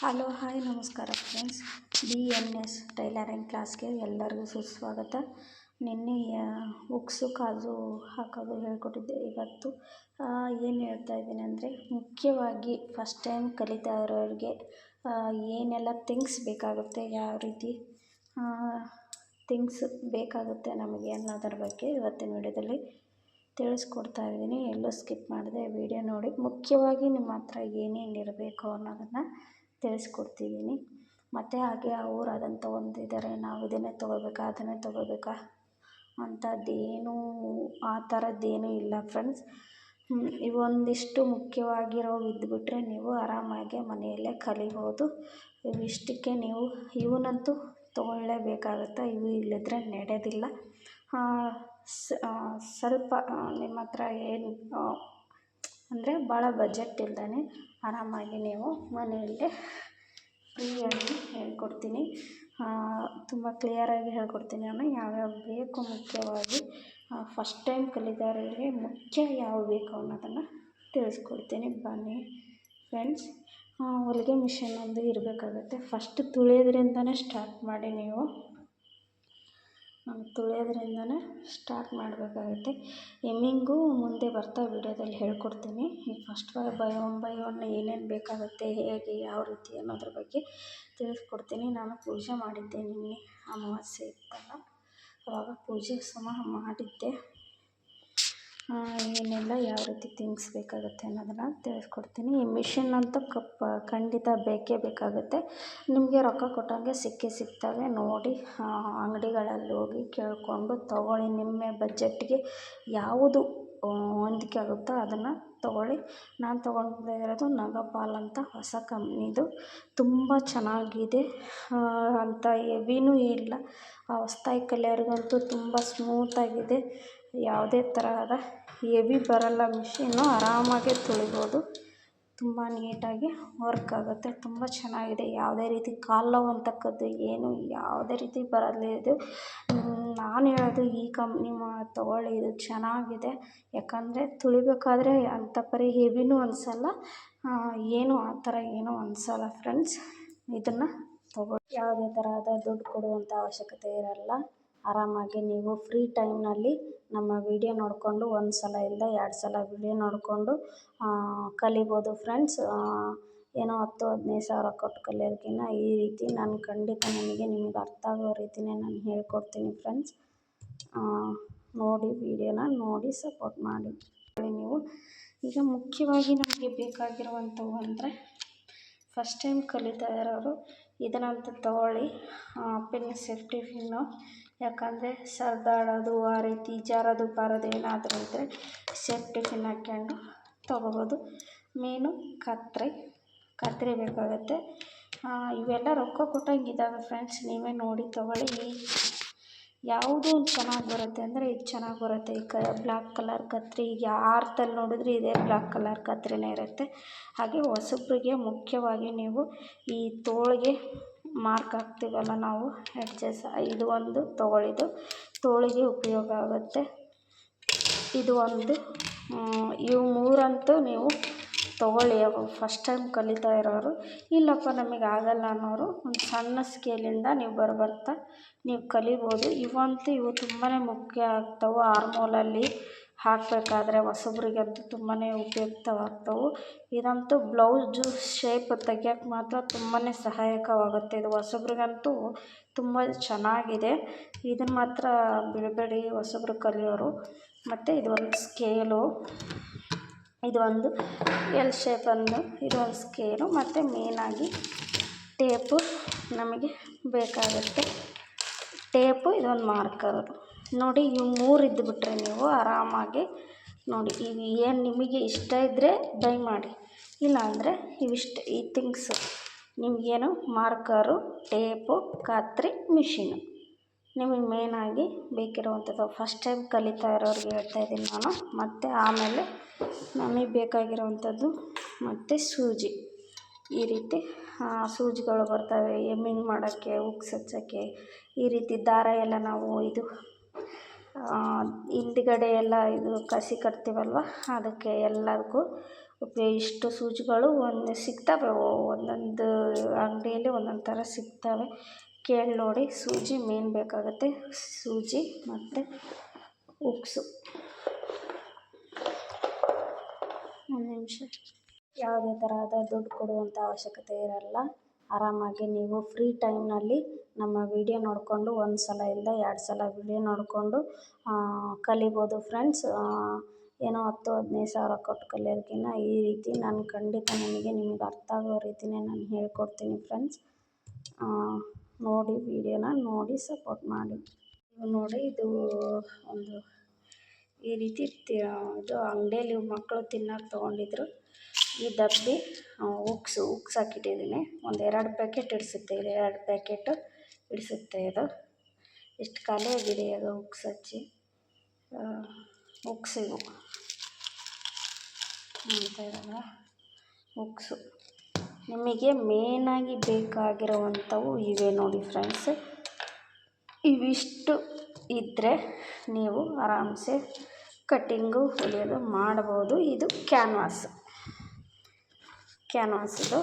Hello, hi, ನಮಸ್ಕಾರ friends B N S tailoring ಕ್ಲಾಸ್ಗೆ ಎಲ್ಲರಿಗೂ ಸುಸ್ವಾಗತ. ನಿನ್ನೆ ಉಕ್ಸು ಕಾಜು ಹಾಕೋದು ಹೇಳ್ಕೊಟ್ಟಿದ್ದೆ. ಇವತ್ತು ಏನು ಹೇಳ್ತಾ ಇದ್ದೀನಿ ಅಂದರೆ, ಮುಖ್ಯವಾಗಿ ಫಸ್ಟ್ ಟೈಮ್ ಕಲಿತಾ ಇರೋರಿಗೆ ಏನೆಲ್ಲ ಥಿಂಗ್ಸ್ ಬೇಕಾಗುತ್ತೆ, ಯಾವ ರೀತಿ ಥಿಂಗ್ಸ್ ಬೇಕಾಗುತ್ತೆ ನಮಗೆ ಅನ್ನೋದ್ರ ಬಗ್ಗೆ ಇವತ್ತಿನ ವಿಡಿಯೋದಲ್ಲಿ ತಿಳಿಸ್ಕೊಡ್ತಾ ಇದ್ದೀನಿ. ಎಲ್ಲೂ ಸ್ಕಿಪ್ ಮಾಡಿದೆ ವಿಡಿಯೋ ನೋಡಿ. ಮುಖ್ಯವಾಗಿ ನಿಮ್ಮ ಹತ್ರ ಏನೇನು ಇರಬೇಕು ಅನ್ನೋದನ್ನು ತಿಳಿಸ್ಕೊಡ್ತಿದ್ದೀನಿ ಮತ್ತು ಹಾಗೆ ಅವ್ರು ಅದನ್ನು ತಗೊಂಡಿದ್ದಾರೆ ನಾವು ಇದನ್ನೇ ತಗೋಬೇಕಾ, ಅದನ್ನೇ ತೊಗೋಬೇಕಾ ಅಂಥದ್ದೇನೂ ಆ ಥರದ್ದೇನೂ ಇಲ್ಲ ಫ್ರೆಂಡ್ಸ್ ಇವೊಂದಿಷ್ಟು ಮುಖ್ಯವಾಗಿರೋ ಇದ್ದುಬಿಟ್ರೆ ನೀವು ಆರಾಮಾಗಿ ಮನೆಯಲ್ಲೇ ಕಲಿಬೋದು. ಇವಿಷ್ಟಕ್ಕೆ ನೀವು ಇವನ್ನಂತೂ ತೊಗೊಳ್ಳೇಬೇಕಾಗುತ್ತೆ? ಇವು ಇಲ್ಲದ್ರೆ ನಡೆಯೋದಿಲ್ಲ ಸ್ವಲ್ಪ ನಿಮ್ಮ ಹತ್ರ ಏನು ಅಂದರೆ ಭಾಳ ಬಜೆಟ್ ಇಲ್ದೇ ಆರಾಮಾಗಿ ನೀವು ಮನೆಯಲ್ಲೇ ಫ್ರೀಯಾಗಿ ಹೇಳ್ಕೊಡ್ತೀನಿ. ತುಂಬ ಕ್ಲಿಯರಾಗಿ ಹೇಳ್ಕೊಡ್ತೀನಿ ನಾನು ಯಾವ್ಯಾವ ಬೇಕು ಮುಖ್ಯವಾಗಿ. ಫಸ್ಟ್ ಟೈಮ್ ಕಲಿತಾರರಿಗೆ ಮುಖ್ಯ ಯಾವ ಬೇಕು ಅನ್ನೋದನ್ನು ತಿಳಿಸ್ಕೊಡ್ತೀನಿ. ಬನ್ನಿ ಫ್ರೆಂಡ್ಸ್ ಹೊಲಿಗೆ ಮಿಷನ್ ಒಂದು ಇರಬೇಕಾಗುತ್ತೆ. ಫಸ್ಟ್ ತುಳಿಯೋದ್ರಿಂದನೇ ಸ್ಟಾರ್ಟ್ ಮಾಡಿ ನೀವು. ತುಳಿಯೋದ್ರಿಂದನೇ ಸ್ಟಾರ್ಟ್ ಮಾಡಬೇಕಾಗುತ್ತೆ. ಎಮ್ಮಿಂಗು ಮುಂದೆ ಬರ್ತಾ ವೀಡಿಯೋದಲ್ಲಿ ಹೇಳ್ಕೊಡ್ತೀನಿ. First by one by one ಏನೇನು ಬೇಕಾಗುತ್ತೆ, ಹೇಗೆ, ಯಾವ ರೀತಿ ಅನ್ನೋದ್ರ ಬಗ್ಗೆ ತಿಳಿಸ್ಕೊಡ್ತೀನಿ. ನಾನು ಪೂಜೆ ಮಾಡಿದ್ದೆ ನಿನ್ನೆ ಅಮಾವಾಸ್ಯೆ ಇತ್ತಲ್ಲ, ಅವಾಗ ಪೂಜೆ ಸಹ ಮಾಡಿದ್ದೆ. ಏನೆಲ್ಲ, ಯಾವ ರೀತಿ ಥಿಂಗ್ಸ್ ಬೇಕಾಗುತ್ತೆ ಅನ್ನೋದನ್ನು ತಿಳಿಸ್ಕೊಡ್ತೀನಿ. ಈ ಮಿಷಿನ್ ಅಂತೂ ಕಪ್ ಖಂಡಿತ ಬೇಕೇ ಬೇಕಾಗುತ್ತೆ. ನಿಮಗೆ ರೊಕ್ಕ ಕೊಟ್ಟಂಗೆ ಸಿಕ್ಕೇ ಸಿಗ್ತವೆ ನೋಡಿ ಅಂಗಡಿಗಳಲ್ಲಿ ಹೋಗಿ ಕೇಳಿಕೊಂಡು ತೊಗೊಳ್ಳಿ. ನಿಮ್ಮ ಬಜೆಟ್ಗೆ ಯಾವುದು ಹೊಂದಿಕೆ ಆಗುತ್ತೋ ಅದನ್ನು ತೊಗೊಳ್ಳಿ. ನಾನು ತೊಗೊಂಡಿರೋದು ನಗಪಾಲ್ ಅಂತ ಹೊಸ ಕಂಪ್ನಿದು. ತುಂಬ ಚೆನ್ನಾಗಿದೆ. ಅಂತ ಹೆವಿನೂ ಇಲ್ಲ. ಹೊಸ್ದಾಗಿ ಕಲಿಯೋರಿಗಂತೂ ತುಂಬ ಸ್ಮೂತಾಗಿದೆ ಯಾವುದೇ ತರಹದ ಹೆವಿ ಬರೋಲ್ಲ ಮಿಷಿನ್ನು ಆರಾಮಾಗೆ ತುಳಿಬೋದು. ತುಂಬ ನೀಟಾಗಿ ವರ್ಕ್ ಆಗುತ್ತೆ. ತುಂಬ ಚೆನ್ನಾಗಿದೆ. ಯಾವುದೇ ರೀತಿ ಕಾಲು ನೋವು ಅಂತಕ್ಕದ್ದು ಏನು ಯಾವುದೇ ರೀತಿ ಬರಲ್ಲ ಇದು. ನಾನು ಹೇಳೋದು ಈ ಕಂಪ್ನಿ ಮಾ, ತೊಗೊಳ್ಳಿ. ಇದು ಚೆನ್ನಾಗಿದೆ. ಯಾಕಂದರೆ ತುಳಿಬೇಕಾದ್ರೆ ಅಂಥ ಪರಿ ಹೆವಿನೂ ಅನಿಸಲ್ಲ. ಏನು ಆ ಥರ ಏನೂ ಅನಿಸಲ್ಲ ಫ್ರೆಂಡ್ಸ್ ಇದನ್ನು ತೊಗೊಳ್ಳಿ. ಯಾವುದೇ ತರಹದ ದುಡ್ಡು ಕೊಡುವಂಥ ಅವಶ್ಯಕತೆ ಇರಲ್ಲ. ಆರಾಮಾಗಿ ನೀವು ಫ್ರೀ ಟೈಮ್ನಲ್ಲಿ ನಮ್ಮ ವೀಡಿಯೋ ನೋಡಿಕೊಂಡು ಒಂದು ಸಲ ಇಲ್ಲ ಎರಡು ಸಲ ವೀಡಿಯೋ ನೋಡಿಕೊಂಡು ಕಲಿಬೋದು ಫ್ರೆಂಡ್ಸ್ ಏನೋ ಹತ್ತು, ಹದಿನೈದು ಸಾವಿರ ಕೊಟ್ಟು ಕಲಿಯೋದಕ್ಕಿಂತ ಈ ರೀತಿ ನಾನು ಖಂಡಿತ ನಿಮಗೆ ನಿಮಗೆ ಅರ್ಥ ಆಗೋ ರೀತಿಯೇ ನಾನು ಹೇಳ್ಕೊಡ್ತೀನಿ ಫ್ರೆಂಡ್ಸ್ ನೋಡಿ ವೀಡಿಯೋನ ನೋಡಿ ಸಪೋರ್ಟ್ ಮಾಡಿ. ನೀವು. ಈಗ ಮುಖ್ಯವಾಗಿ ನಮಗೆ ಬೇಕಾಗಿರುವಂಥವು ಅಂದರೆ ಫಸ್ಟ್ ಟೈಮ್ ಕಲಿತಾ ಇರೋರು ಇದನ್ನಂತೂ ತೊಗೊಳ್ಳಿ. ಪಿನ್ ಸೇಫ್ಟಿ ಪಿನ್ನು ಯಾಕಂದರೆ ಸರಿದಾಡೋದು, ಆ ರೀತಿ ಜಾರೋದು ಬಾರೋದು ಏನಾದರೂ ಇದ್ದರೆ ಸೇಫ್ಟಿ ಪಿನ್ ಹಾಕ್ಕೊಂಡು ತೊಗೋಬೋದು. ಮೇನು ಕತ್ತರಿ ಕತ್ತರಿ ಬೇಕಾಗುತ್ತೆ. ಇವೆಲ್ಲ ರೊಕ್ಕ ಕೊಟ್ಟಂಗೆ ಇದ್ದಾವೆ ಫ್ರೆಂಡ್ಸ್ ನೀವೇ ನೋಡಿ ತೊಗೊಳ್ಳಿ. ಯಾವುದು ಚೆನ್ನಾಗಿ ಬರುತ್ತೆ ಅಂದರೆ ಇದು ಚೆನ್ನಾಗಿ ಬರುತ್ತೆ. ಈ ಕ ಬ್ಲ್ಯಾಕ್ ಕಲರ್ ಕತ್ತರಿ ಯಾರ್ದಲ್ಲಿ ನೋಡಿದ್ರೆ ಇದೇ ಬ್ಲ್ಯಾಕ್ ಕಲರ್ ಕತ್ತರಿನೇ ಇರುತ್ತೆ. ಹಾಗೆ ಹೊಸಬ್ರಿಗೆ ಮುಖ್ಯವಾಗಿ ನೀವು ಈ ತೋಳಿಗೆ ಮಾರ್ಕ್ ಹಾಕ್ತೀವಲ್ಲ ನಾವು? ಎಡ್ಜಸ್ ಇದು ಒಂದು ತೊಗೊಳ್ಳಿದ್ದು ತೋಳಿಗೆ ಉಪಯೋಗ ಆಗುತ್ತೆ. ಇದು ಒಂದು. ಇವು ಮೂರಂತೂ ನೀವು ತೊಗೊಳ್ಳಿ ಫಸ್ಟ್ ಟೈಮ್ ಕಲಿತಾ ಇರೋರು. ಇಲ್ಲಪ್ಪ, ನಮಗೆ ಆಗಲ್ಲ ಅನ್ನೋರು. ಒಂದು ಸಣ್ಣ ಸ್ಕೇಲಿಂದ ನೀವು ಬರ್ಬರ್ತಾ ನೀವು ಕಲಿಬೋದು. ಇವಂತೂ ಇವು ತುಂಬಾ ಮುಖ್ಯ ಆಗ್ತವೆ. ಆರ್ಮೋಲಲ್ಲಿ ಹಾಕಬೇಕಾದ್ರೆ ಹೊಸಬ್ರಿಗಂತೂ ತುಂಬಾ ಉಪಯುಕ್ತವಾಗ್ತವೆ. ಇದಂತೂ ಬ್ಲೌಸು ಶೇಪ್ ತೆಗಿಯೋಕ್ಕೆ ಮಾತ್ರ ತುಂಬಾ ಸಹಾಯಕವಾಗುತ್ತೆ. ಇದು ಹೊಸಬ್ರಿಗಂತೂ ತುಂಬ ಚೆನ್ನಾಗಿದೆ. ಇದನ್ನು ಮಾತ್ರ ಬಿಡಬೇಡಿ ಹೊಸಬ್ರು ಕಲಿಯೋರು. ಮತ್ತು ಇದು ಒಂದು ಸ್ಕೇಲು ಇದು ಒಂದು ಎಲ್ ಶೇಪನ್ನು ಇದು ಒಂದು ಸ್ಕೇಲು ಮತ್ತು ಮೇನಾಗಿ ಟೇಪು ನಮಗೆ ಬೇಕಾಗುತ್ತೆ. ಟೇಪು ಇದೊಂದು ಮಾರ್ಕರು ನೋಡಿ, ಇವು ಮೂರು ಇದ್ದುಬಿಟ್ರೆ ನೀವು ಆರಾಮಾಗಿ ನೋಡಿ, ಇವು ಏನು ನಿಮಗೆ ಇಷ್ಟ ಇದ್ದರೆ ಬೈ ಮಾಡಿ ಇಲ್ಲಾಂದರೆ ಇವಿಷ್ಟು, ಈ ಥಿಂಗ್ಸು. ನಿಮಗೇನು ಮಾರ್ಕರು, ಟೇಪು ಕತ್ರಿ ಮಿಷಿನು. ನಿಮಗೆ ಮೇನಾಗಿ ಬೇಕಿರುವಂಥದ್ದು. ಫಸ್ಟ್ ಟೈಮ್ ಕಲಿತಾ ಇರೋರಿಗೆ ಹೇಳ್ತಾ ಇದ್ದೀನಿ ನಾನು. ಮತ್ತು ಆಮೇಲೆ ನಮಗೆ ಬೇಕಾಗಿರುವಂಥದ್ದು ಮತ್ತು ಸೂಜಿ. ಈ ರೀತಿ ಸೂಜಿಗಳು ಬರ್ತವೆ. ಎಮ್ಮಿಂಗ್ ಮಾಡೋಕ್ಕೆ, ಉಕ್ಸ್ ಹಚ್ಚೋಕ್ಕೆ, ಈ ರೀತಿ ದಾರ ಎಲ್ಲ ನಾವು ಇದು ಹಿಂದ್ಗಡೆ ಎಲ್ಲ ಇದು ಕಸಿ ಕಟ್ತೀವಲ್ವ? ಅದಕ್ಕೆ ಎಲ್ಲದಕ್ಕೂ ಇಷ್ಟು ಸೂಜಿಗಳು ಒಂದು ಸಿಗ್ತವೆ. ಒಂದೊಂದು ಅಂಗಡಿಯಲ್ಲಿ ಒಂದೊಂದು ಥರ ಸಿಗ್ತವೆ. ಕೇಳಿ ನೋಡಿ. ಸೂಜಿ ಮೇನ್ ಬೇಕಾಗುತ್ತೆ. ಸೂಜಿ ಮತ್ತು ಉಕ್ಸು ಒಂದು ನಿಮಿಷ. ಯಾವುದೇ ಥರದ ದುಡ್ಡು ಕೊಡುವಂಥ ಅವಶ್ಯಕತೆ ಇರಲ್ಲ. ಆರಾಮಾಗಿ ನೀವು ಫ್ರೀ ಟೈಮ್ನಲ್ಲಿ ನಮ್ಮ ವೀಡಿಯೋ ನೋಡಿಕೊಂಡು ಒಂದು ಸಲ ಇಲ್ಲ ಎರಡು ಸಲ ವೀಡಿಯೋ ನೋಡಿಕೊಂಡು ಕಲಿಬೋದು ಫ್ರೆಂಡ್ಸ್ ಏನೋ ಹತ್ತು, ಹದಿನೈದು ಸಾವಿರ ಕೊಟ್ಟು ಕಲಿಯೋದಕ್ಕಿಂತ ಈ ರೀತಿ ನಾನು ಖಂಡಿತ ನಿಮಗೆ ನಿಮಗೆ ಅರ್ಥ ಆಗೋ ರೀತಿಯೇ ನಾನು ಹೇಳ್ಕೊಡ್ತೀನಿ ಫ್ರೆಂಡ್ಸ್ ನೋಡಿ ವೀಡಿಯೋನ ನೋಡಿ ಸಪೋರ್ಟ್ ಮಾಡಿ. ನೋಡಿ ಇದು ಒಂದು ಈ ರೀತಿ ಇದು ಅಂಗಡಿಯಲ್ಲಿ ಮಕ್ಕಳು ತಿನ್ನೋಕೆ ತೊಗೊಂಡಿದ್ರು. ಈ ಡಬ್ಬಿ ಉಕ್ಸು, ಉಕ್ಸ್ ಹಾಕಿಟ್ಟಿದ್ದೀನಿ ಒಂದು ಎರಡು ಪ್ಯಾಕೆಟ್ ಇಡಿಸುತ್ತೆ ಇಲ್ಲಿ ಎರಡು ಪ್ಯಾಕೆಟು ಇಡಿಸುತ್ತೆ ಇದು. ಎಷ್ಟು ಖಾಲಿ ಆಗಿದೆ ಅದು ಉಕ್ಸ್ ಹಚ್ಚಿ. ಉಕ್ಸ್ ಇವು ಅಂತ ಉಕ್ಸು. ನಿಮಗೆ ಮೇನಾಗಿ ಬೇಕಾಗಿರುವಂಥವು ಇವೆ ನೋಡಿ ಫ್ರೆಂಡ್ಸ್. ಇವಿಷ್ಟು ಇದ್ದರೆ ನೀವು ಆರಾಮ್ಸೆ ಕಟ್ಟಿಂಗು ಹೊಲಿಯೋದು ಮಾಡ್ಬೋದು ಇದು ಕ್ಯಾನ್ವಾಸ್. ಕ್ಯಾನ್ವಾಸಿದು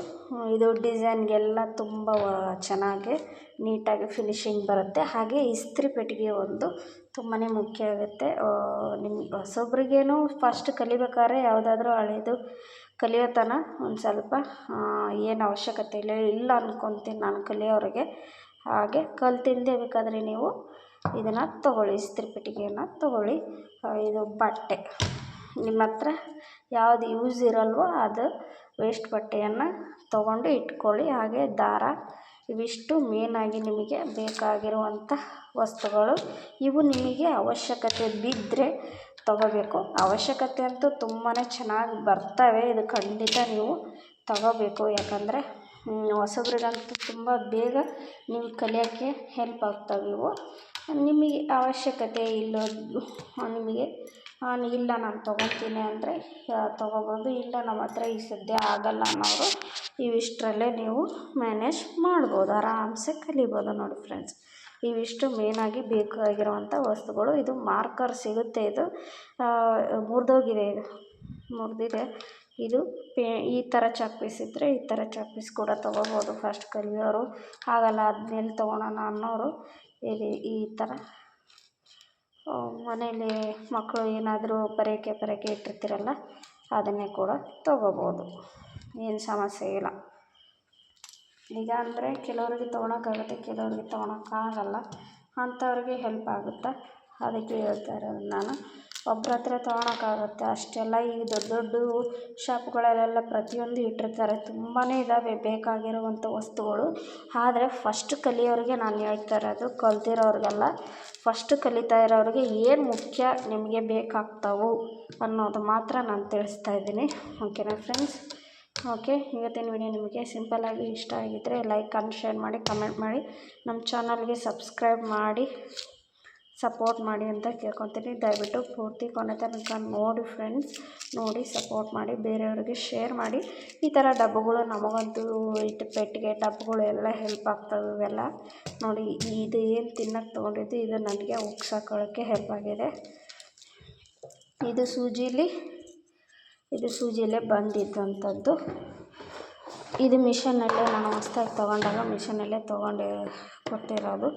ಇದು ಡಿಸೈನ್ಗೆಲ್ಲ ತುಂಬ ಚೆನ್ನಾಗಿ ನೀಟಾಗಿ ಫಿನಿಶಿಂಗ್ ಬರುತ್ತೆ. ಹಾಗೆ ಇಸ್ತ್ರಿ ಪೆಟ್ಟಿಗೆ ಒಂದು ತುಂಬಾ ಮುಖ್ಯ ಆಗುತ್ತೆ ನಿಮ್ಗೆ ಹೊಸೊಬ್ರಿಗೇನು ಫಸ್ಟ್ ಕಲಿಬೇಕಾದ್ರೆ ಯಾವುದಾದ್ರೂ ಕಲಿಯೋ ತನ ಒಂದು ಸ್ವಲ್ಪ ಏನು ಅವಶ್ಯಕತೆ ಇಲ್ಲ ಇಲ್ಲ ಅಂದ್ಕೊತೀನಿ ನಾನು ಕಲಿಯೋರಿಗೆ. ಹಾಗೆ ಕಲ್ತಿಂದೇ ಬೇಕಾದರೆ ನೀವು ಇದನ್ನು ತೊಗೊಳ್ಳಿ, ಇಸ್ತ್ರಿ ಪೆಟ್ಟಿಗೆಯನ್ನು ತೊಗೊಳ್ಳಿ. ಇದು ಬಟ್ಟೆ. ನಿಮ್ಮ ಹತ್ರ ಯಾವ್ದು ಯೂಸ್ ಇರಲ್ವೋ ಅದು ವೇಸ್ಟ್ ಬಟ್ಟೆಯನ್ನು ತೊಗೊಂಡು ಇಟ್ಕೊಳ್ಳಿ. ಹಾಗೆ ದಾರ ಇವಿಷ್ಟು ಮೇನಾಗಿ ನಿಮಗೆ ಬೇಕಾಗಿರುವಂಥ ವಸ್ತುಗಳು. ಇವು ನಿಮಗೆ ಅವಶ್ಯಕತೆ ಬಿದ್ದರೆ ತಗೋಬೇಕು. ಅವಶ್ಯಕತೆ ಅಂತೂ ತುಂಬಾ ಚೆನ್ನಾಗಿ ಬರ್ತವೆ. ಇದು ಖಂಡಿತ ನೀವು ತಗೋಬೇಕು. ಯಾಕಂದರೆ ಹೊಸಬ್ರಿಗಂತೂ ತುಂಬ ಬೇಗ ನೀವು ಕಲಿಯೋಕ್ಕೆ ಹೆಲ್ಪ್ ಆಗ್ತವೆ ಇವು. ನಿಮಗೆ ಅವಶ್ಯಕತೆ ಇಲ್ಲೋ ನಿಮಗೆ ಇಲ್ಲ, ನಾನು ತೊಗೊತೀನಿ ಅಂದರೆ ತೊಗೋಬೋದು, ಇಲ್ಲ ನಮ್ಮ ಹತ್ರ ಈ ಸದ್ಯ ಆಗೋಲ್ಲ ಅನ್ನೋರು ಇವಿಷ್ಟರಲ್ಲೇ ನೀವು ಮ್ಯಾನೇಜ್ ಮಾಡ್ಬೋದು. ಆರಾಮ್ಸೆ ಕಲಿಬೋದು ನೋಡಿ ಫ್ರೆಂಡ್ಸ್ ಇವಿಷ್ಟು ಮೇನಾಗಿ ಬೇಕಾಗಿರುವಂಥ ವಸ್ತುಗಳು, ಇದು ಮಾರ್ಕರ್ ಸಿಗುತ್ತೆ ಇದು. ಮುರಿದೋಗಿದೆ ಇದು ಮುರಿದಿದೆ. ಇದು ಪೇ, ಈ ಥರ ಚಾಕ್ ಪೀಸ್ ಇದ್ದರೆ ಈ ಥರ ಚಾಕ್ ಪೀಸ್ ಕೂಡ ತೊಗೋಬೋದು ಫಸ್ಟ್ ಕಲಿಯೋರು. ಆಗಲ್ಲ ಅದನ್ನೆಲ್ಲಿ ತೊಗೊಳೋಣ ಅನ್ನೋರು ಇಲ್ಲಿ ಈ ಥರ ಮನೇಲಿ ಮಕ್ಕಳು ಏನಾದರೂ ಬರೆಯೋಕ್ಕೆ ಬರೆಯೋಕ್ಕೆ ಇಟ್ಟಿರ್ತೀರಲ್ಲ, ಅದನ್ನೇ ಕೂಡ ತೊಗೋಬೋದು. ಏನು ಸಮಸ್ಯೆ ಇಲ್ಲ. ಈಗ ಅಂದರೆ ಕೆಲವ್ರಿಗೆ ತೊಗೊಳಕ್ಕಾಗುತ್ತೆ, ಕೆಲವ್ರಿಗೆ ತೊಗೊಳಕ್ಕಾಗಲ್ಲ. ಅಂಥವ್ರಿಗೆ ಹೆಲ್ಪ್ ಆಗುತ್ತೆ. ಅದಕ್ಕೆ ಹೇಳ್ತಾ ಇರೋದು ನಾನು. ಒಬ್ರ ಹತ್ರ ತೊಗೊಳಕ್ಕಾಗುತ್ತೆ. ಅಷ್ಟೆಲ್ಲ ಈ ದೊಡ್ಡ ದೊಡ್ಡ ಶಾಪ್ಗಳಲ್ಲೆಲ್ಲ ಪ್ರತಿಯೊಂದು ಇಟ್ಟಿರ್ತಾರೆ. ತುಂಬಾ ಇದ್ದಾವೆ ಬೇಕಾಗಿರುವಂಥ ವಸ್ತುಗಳು. ಆದರೆ ಫಸ್ಟ್ ಕಲಿಯೋರಿಗೆ ನಾನು ಹೇಳ್ತಾ ಇರೋದು ಕಲ್ತಿರೋರಿಗೆಲ್ಲ ಫಸ್ಟ್ ಕಲಿತಾ ಇರೋರಿಗೆ ಏನು ಮುಖ್ಯ ನಿಮಗೆ ಬೇಕಾಗ್ತವೆ ಅನ್ನೋದು ಮಾತ್ರ ನಾನು ತಿಳಿಸ್ತಾ ಇದ್ದೀನಿ. ಓಕೆನಾ ಫ್ರೆಂಡ್ಸ್ ಓಕೆ ಇವತ್ತಿನ ವಿಡಿಯೋ ನಿಮಗೆ ಸಿಂಪಲ್ಲಾಗಿ ಇಷ್ಟ ಆಗಿದ್ದರೆ ಲೈಕ್ ಅಂಡ್ ಶೇರ್ ಮಾಡಿ ಕಮೆಂಟ್ ಮಾಡಿ. ನಮ್ಮ ಚಾನಲ್ಗೆ ಸಬ್ಸ್ಕ್ರೈಬ್ ಮಾಡಿ. ಸಪೋರ್ಟ್ ಮಾಡಿ ಅಂತ ಕೇಳ್ಕೊತೀನಿ. ದಯವಿಟ್ಟು ಪೂರ್ತಿ ಕೊನೆ ತನಕ ನೋಡಿ ಫ್ರೆಂಡ್ಸ್, ನೋಡಿ ಸಪೋರ್ಟ್ ಮಾಡಿ, ಬೇರೆಯವ್ರಿಗೆ ಶೇರ್ ಮಾಡಿ. ಈ ಥರ ಡಬ್ಬಗಳು ನಮಗಂತೂ ಇಟ್ಟು ಪೆಟ್ಟಿಗೆ ಡಬ್ಬಗಳು ಎಲ್ಲ ಹೆಲ್ಪ್ ಆಗ್ತವೆ ಇವೆಲ್ಲ. ನೋಡಿ, ಇದು ಏನು ತಿನ್ನಕ್ಕೆ ತೊಗೊಂಡಿದ್ದು, ಇದು ನನಗೆ ಉಗ್ಸಾಕೊಳ್ಳೋಕ್ಕೆ ಹೆಲ್ಪ್ ಆಗಿದೆ. ಇದು ಸೂಜಿಲಿ, ಇದು ಸೂಜಿಲೇ ಬಂದಿದ್ದಂಥದ್ದು. ಇದು ಮಿಷನಲ್ಲೇ ನಾನು ಹೊಸ್ದಾಗಿ ತೊಗೊಂಡಾಗ ಮಿಷನಲ್ಲೇ ತೊಗೊಂಡು, ಕೊಟ್ಟಿರೋದು.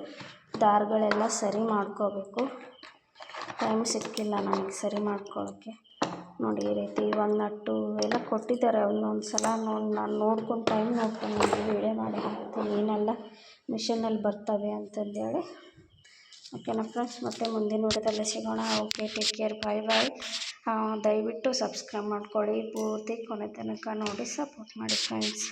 ದಾರಗಳೆಲ್ಲ ಸರಿ ಮಾಡ್ಕೋಬೇಕು. ಟೈಮ್ ಸಿಕ್ಕಿಲ್ಲ ನನಗೆ ಸರಿ ಮಾಡ್ಕೊಳ್ಳೋಕ್ಕೆ ನೋಡಿ ಈ ರೀತಿ ಒಂದು ನಟ್ಟು ಎಲ್ಲ ಕೊಟ್ಟಿದ್ದಾರೆ. ಒಂದೊಂದು ಸಲ ನೋಡಿ, ನಾನು ನೋಡ್ಕೊಂಡು ಟೈಮ್ ನೋಡ್ಕೊಂಡು ನಿಮಗೆ ವೀಡಿಯೋ ಮಾಡಿ ಹಾಕ್ತೀನಿ. ಏನೆಲ್ಲ ಮಿಷನಲ್ಲಿ ಬರ್ತವೆ ಅಂತಂದೇಳಿ ಓಕೆನಾ ಫ್ರೆಂಡ್ಸ್ ಮತ್ತೆ ಮುಂದಿನ ವಿಡಿಯೋದಲ್ಲಿ ಸಿಗೋಣ. Okay take care bye bye ದಯವಿಟ್ಟು ಸಬ್ಸ್ಕ್ರೈಬ್ ಮಾಡ್ಕೊಳ್ಳಿ. ಪೂರ್ತಿ ಕೊನೆ ತನಕ ನೋಡಿ ಸಪೋರ್ಟ್ ಮಾಡಿ ಫ್ರೆಂಡ್ಸ್